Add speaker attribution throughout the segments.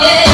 Speaker 1: yeah.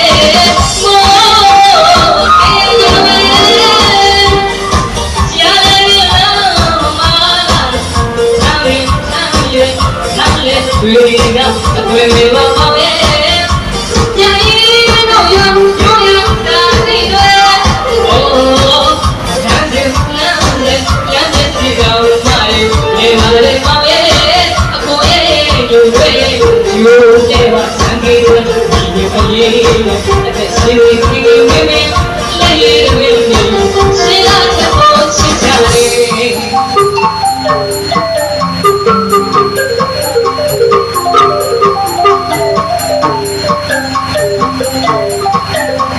Speaker 1: လေတွေကတွေ့ပါပါရဲ့ညာရင်တော့ရောရောရတာစီတွေအိုးဒါစီနာလေညာတဲ့စီကောင်မိုင်နေပါလေပါရဲ့အခုရဲ့တို့ရဲ့ယူတဲ့ပါစံကြီးတွေဒီကလေးနဲ့အသက်ရှင်နေနေ